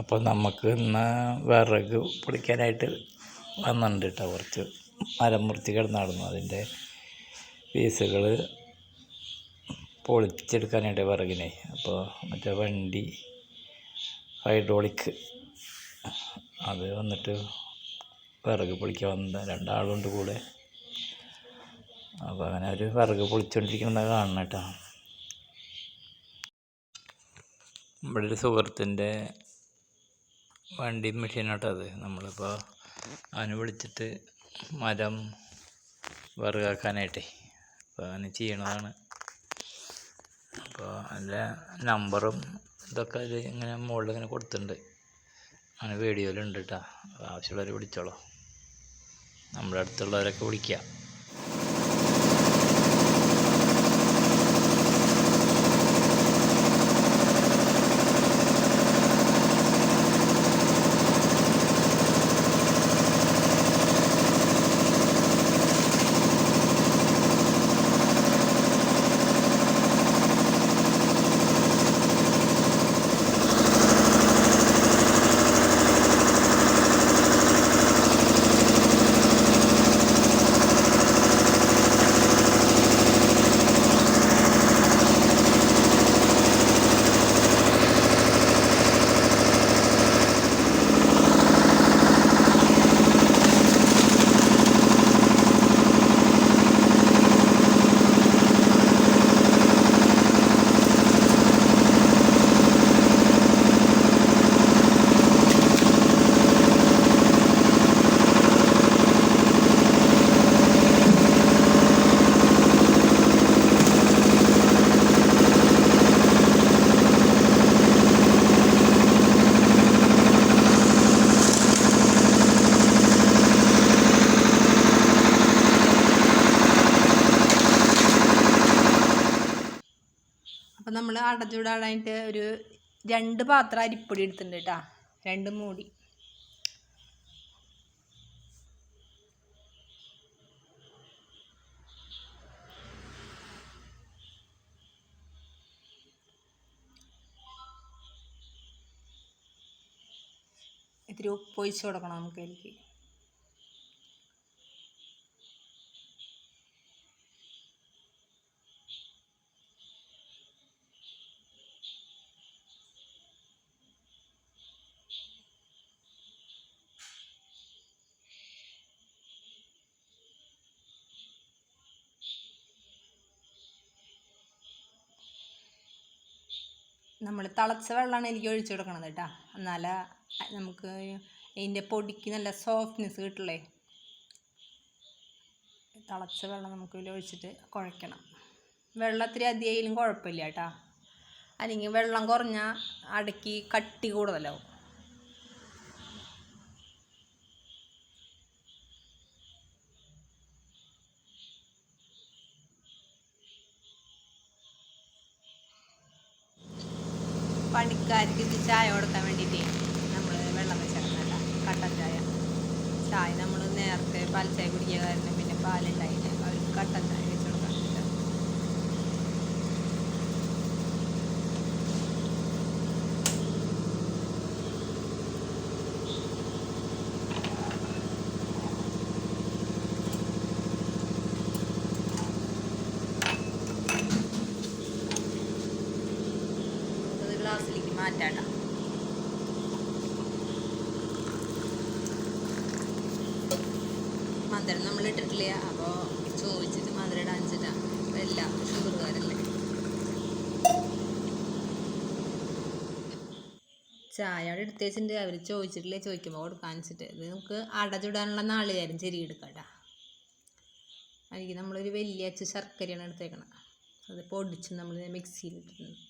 അപ്പോൾ നമുക്ക് ഇന്ന് വിറക് പൊളിക്കാനായിട്ട് വന്നിട്ടുണ്ട് കേട്ടോ കുറച്ച് മരം മുറിച്ച് കിടന്നായിരുന്നു അതിന്റെ പീസുകൾ പൊളിച്ചെടുക്കാനായിട്ട് വിറകിനെ. അപ്പോൾ മറ്റേ വണ്ടി ഹൈഡ്രോളിക് അത് വന്നിട്ട് വിറക് പൊളിക്കാൻ വന്ന രണ്ടാളുണ്ട് കൂടെ. അപ്പോൾ അങ്ങനെ ഒരു വിറക് പൊളിച്ചുകൊണ്ടിരിക്കുന്നത് കാണണം കേട്ടോ. ഇവിടെ ഒരു സുഹൃത്തിന്റെ വണ്ടി മെഷീനാട്ടോ അത്. നമ്മളിപ്പോൾ അവനെ വിളിച്ചിട്ട് മരം വിറകാക്കാനായിട്ടേ. അപ്പോൾ അവന് ചെയ്യണതാണ്. അപ്പോൾ അതിന്റെ നമ്പറും ഇതൊക്കെ അതിൽ ഇങ്ങനെ മുകളിൽ ഇങ്ങനെ കൊടുത്തിട്ടുണ്ട്. അങ്ങനെ വീഡിയോയിലുണ്ട് കേട്ടോ ആവശ്യമുള്ളവർ വിളിച്ചോളൂ. നമ്മുടെ അടുത്തുള്ളവരൊക്കെ വിളിക്കുക അപ്പം നമ്മൾ അടച്ചുവിടാനായിട്ട് ഒരു രണ്ട് പാത്രം അരിപ്പൊടി എടുത്തിട്ടുണ്ട് കേട്ടോ. രണ്ട് മൂടി. ഇത്തിരി ഉപ്പ് ഒഴിച്ച് കൊടുക്കണം നമുക്ക് അതിലേക്ക്. നമ്മൾ തിളച്ച വെള്ളമാണ് എനിക്ക് ഒഴിച്ചു കൊടുക്കണത് കേട്ടോ എന്നാലേ നമുക്ക് ഇതിന്റെ പൊടിക്ക് നല്ല സോഫ്റ്റ്നെസ് കിട്ടുള്ളേ തിളച്ച വെള്ളം നമുക്ക് ഒഴിച്ചിട്ട് കുഴക്കണം. വെള്ളം ഇത്തിരി കുഴപ്പമില്ല കേട്ടോ അല്ലെങ്കിൽ വെള്ളം കുറഞ്ഞാൽ അടക്കി കട്ടി കൂടുതലാവും. പണിക്കാർക്ക് ചായ കൊടുക്കാൻ വേണ്ടിയിട്ട് നമ്മൾ വെള്ളം വെച്ചിരുന്നല്ല കട്ടൻ ചായ. ചായ നമ്മൾ നേരത്തെ പാൽ ചായ കുടിക്കുക കാരണം പിന്നെ പാലുണ്ടായില്ല അവർക്ക് കട്ടൻ ചായ വെച്ച് കൊടുക്കാൻ വേണ്ടിയിട്ട് നമുക്കത് മാറ്റാണ്ട മധുരം നമ്മൾ ഇട്ടിട്ടില്ല? അപ്പോൾ ചോദിച്ചിട്ട് മധുരം ഇടാൻ വെച്ചിട്ടാണ് എല്ലാം ഷുഗറുകാരല്ലേ. ചായ അവിടെ എടുത്ത് വെച്ചിട്ടുണ്ട്. അവർ ചോദിച്ചിട്ടില്ലേ? ചോദിക്കുമ്പോൾ കൊടുക്കാൻ വെച്ചിട്ട്. ഇത് നമുക്ക് അട ചുടാനുള്ള നാളികേരം ചെരി എടുക്കട്ടാ. അതിലേക്ക് നമ്മളൊരു വലിയ അച്ച ശർക്കരയാണ് എടുത്തേക്കണം. അത് പൊടിച്ച് നമ്മൾ മിക്സിയിൽ ഇട്ടിട്ടുണ്ട്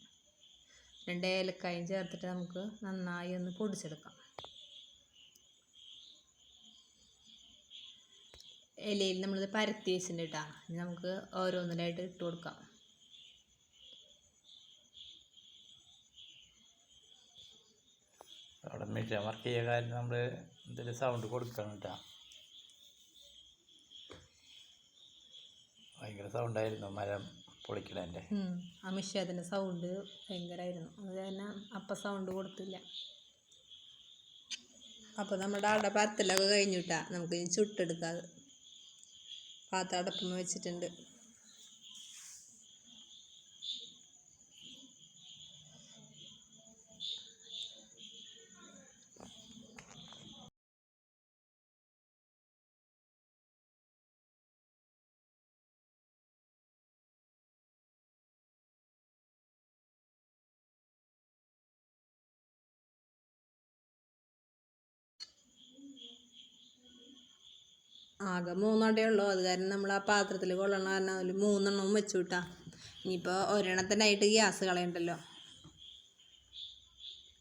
രണ്ട് ഏലക്കായും ചേർത്തിട്ട് നമുക്ക് നന്നായി ഒന്ന് പൊടിച്ചെടുക്കാം. ഇലയിൽ നമ്മളിത് പരത്തി വെച്ചിട്ടുണ്ട് കേട്ടോ ഇനി നമുക്ക് ഓരോന്നിലായിട്ട് ഇട്ട് കൊടുക്കാം. വർക്ക് ചെയ്യുക കാര്യം നമ്മൾ എന്തെങ്കിലും സൗണ്ട് കൊടുക്കണം കേട്ടോ ഭയങ്കര സൗണ്ടായിരുന്നു മരം. പൊളിക്കണേന്റെ അമിഷേദിന്റെ സൗണ്ട് ഭയങ്കരമായിരുന്നു അത് തന്നെ അപ്പം സൗണ്ട് കൊടുത്തില്ല. അപ്പോൾ നമ്മുടെ അവിടെ പരത്തലൊക്കെ കഴിഞ്ഞിട്ടാ നമുക്ക് ഇനി ചുട്ടെടുക്കാം. അത് വെച്ചിട്ടുണ്ട്. ആകെ മൂന്നടേ ഉള്ളൂ. അത് കാരണം നമ്മൾ ആ പാത്രത്തിൽ കൊള്ളണ. കാരണം അതിൽ മൂന്നെണ്ണവും വെച്ചു വിട്ടാ. ഇനിയിപ്പോൾ ഒരെണ്ണത്തിനായിട്ട് ഗ്യാസ് കളയണ്ടല്ലോ.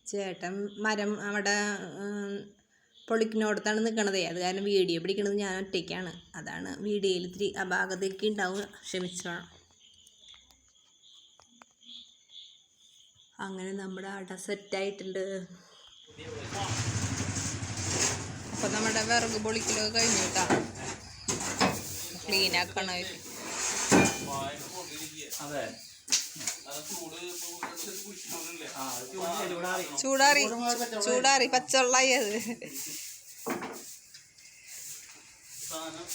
ചേട്ടൻ മരം അവിടെ പൊളിക്കിനോടത്താണ് നിൽക്കണതേ അത് കാരണം വീഡിയോ പിടിക്കണത് ഞാൻ ഒറ്റയ്ക്കാണ്. അതാണ് വീഡിയോയിൽ ഇത്തിരി അപാകതയൊക്കെ ഉണ്ടാവുക. ക്ഷമിച്ചോണം. അങ്ങനെ നമ്മുടെ അട സെറ്റായിട്ടുണ്ട് അപ്പോൾ നമ്മുടെ വിറക് പൊളിക്കലൊക്കെ കഴിഞ്ഞു കേട്ടോ. ക്ലീൻ ആക്കണം അവർ അതെ. ചൂടാറി. ചൂടാറി പച്ചവെള്ളായി അത്.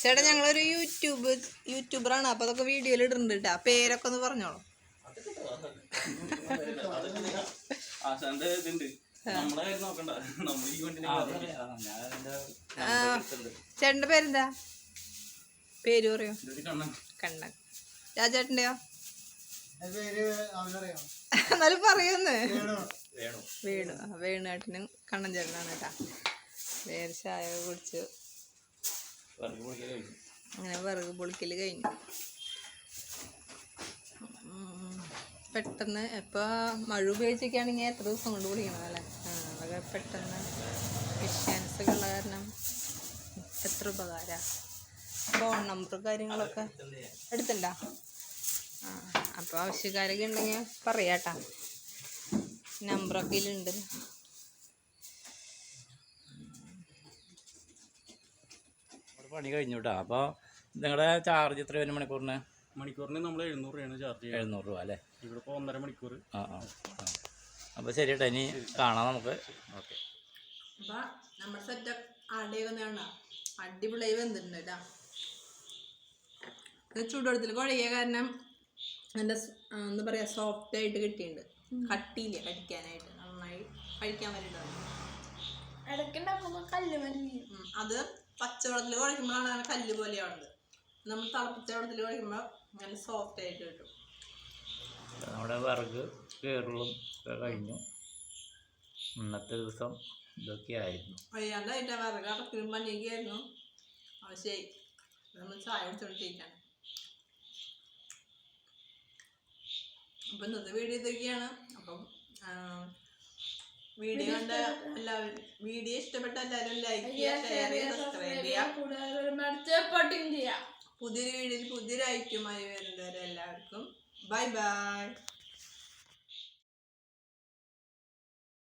ചേട്ടാ ഞങ്ങളൊരു യൂട്യൂബ് യൂട്യൂബറാണ്. അപ്പൊ അതൊക്കെ വീഡിയോയിൽ ഇടുന്നുണ്ട് കേട്ടോ. പേരൊക്കെ ഒന്ന് പറഞ്ഞോളൂ. ചേട്ടന്റെ ഇതുണ്ട് പേര് പറയോ. കണ്ണൻ. രാജേട്ടന്റെയോ? എന്നാലും പറയുന്നു. വേണു? വേണുവേട്ടനും കണ്ണൻ ചേട്ടനാണ് കേട്ടാ. വേറെ ചായ കുടിച്ച്. അങ്ങനെ വിറക് പൊളിക്കൽ കഴിഞ്ഞു. പെട്ടെന്ന് ഇപ്പോൾ മഴ ഉപയോഗിച്ചൊക്കെയാണെങ്കിൽ എത്ര ദിവസം കൊണ്ട് പൊളിക്കണതല്ലേ ആ അതൊക്കെ പെട്ടെന്ന് മെഷീൻസ് ഒക്കെ ഉള്ള കാരണം എത്ര ഉപകാരമാണ് ഫോൺ നമ്പർ കാര്യങ്ങളൊക്കെ എടുത്തുണ്ടോ? ആ അപ്പോൾ ആവശ്യക്കാരൊക്കെ ഉണ്ടെങ്കിൽ പറയാട്ടാ. നമ്പറൊക്കെ ഇതിലുണ്ട്. പണി കഴിഞ്ഞു കേട്ടോ അപ്പോൾ നിങ്ങളുടെ ചാർജ് എത്ര വരും മണിക്കൂറിന്? മണിക്കൂറിന് നമ്മൾ എഴുന്നൂറ് രൂപയാണ് ചാർജ് ചെയ്യുന്നത്. എഴുന്നൂറ് രൂപ അല്ലേ? ഇവിടെ ഇപ്പോൾ ഒന്നര മണിക്കൂർ ആ ആ അപ്പോൾ ശരി കേട്ടോ ഇനി കാണാം നമുക്ക്. ഓക്കെ. അപ്പോൾ നമ്മുടെ സെറ്റ് ആടയൊക്കെ നേടാ അടിപൊളിയായി വന്നിട്ടുണ്ട് കേട്ടോ ചൂടുവെള്ളത്തിൽ കുഴയ കാരണം എന്റെ എന്താ പറയുക സോഫ്റ്റ് ആയിട്ട് കിട്ടിയിട്ടുണ്ട്. കട്ടിയില്ല കടിക്കാനായിട്ട്. നന്നായി കഴിക്കാൻ വേണ്ടിയിട്ടാണ് അത് പച്ചവെള്ളത്തിൽ കുഴക്കുമ്പോഴാണ് അങ്ങനെ കല്ല് പോലെയാവുന്നത്. നമ്മൾ തിളപ്പിച്ച വെള്ളത്തിൽ കുഴക്കുമ്പോൾ നല്ല സോഫ്റ്റ് ആയിട്ട് കിട്ടും. നമ്മുടെ വിറക് ഒക്കെ കഴിഞ്ഞു. ഇന്നത്തെ ദിവസം ഇതൊക്കെയായിരുന്നു വയ്യാണ്ടായിട്ട് വിറക് അടക്കിലും പണിയൊക്കെയായിരുന്നു ശരി. നമ്മൾ ചായ കുടിച്ചോണ്ടിരിക്കാണ് അപ്പം ഇന്നത്തെ വീഡിയോ ഇതൊക്കെയാണ്. അപ്പം വീഡിയോ കണ്ട എല്ലാവരും വീഡിയോ ഇഷ്ടപ്പെട്ട എല്ലാവരും ലൈക്ക് ചെയ്യുക ഷെയർ ചെയ്യുക സബ്സ്ക്രൈബ് പുതിയൊരു വീഡിയോയിൽ പുതിയൊരു ഐറ്റമായി വരുന്നവരെ എല്ലാവർക്കും. Bye bye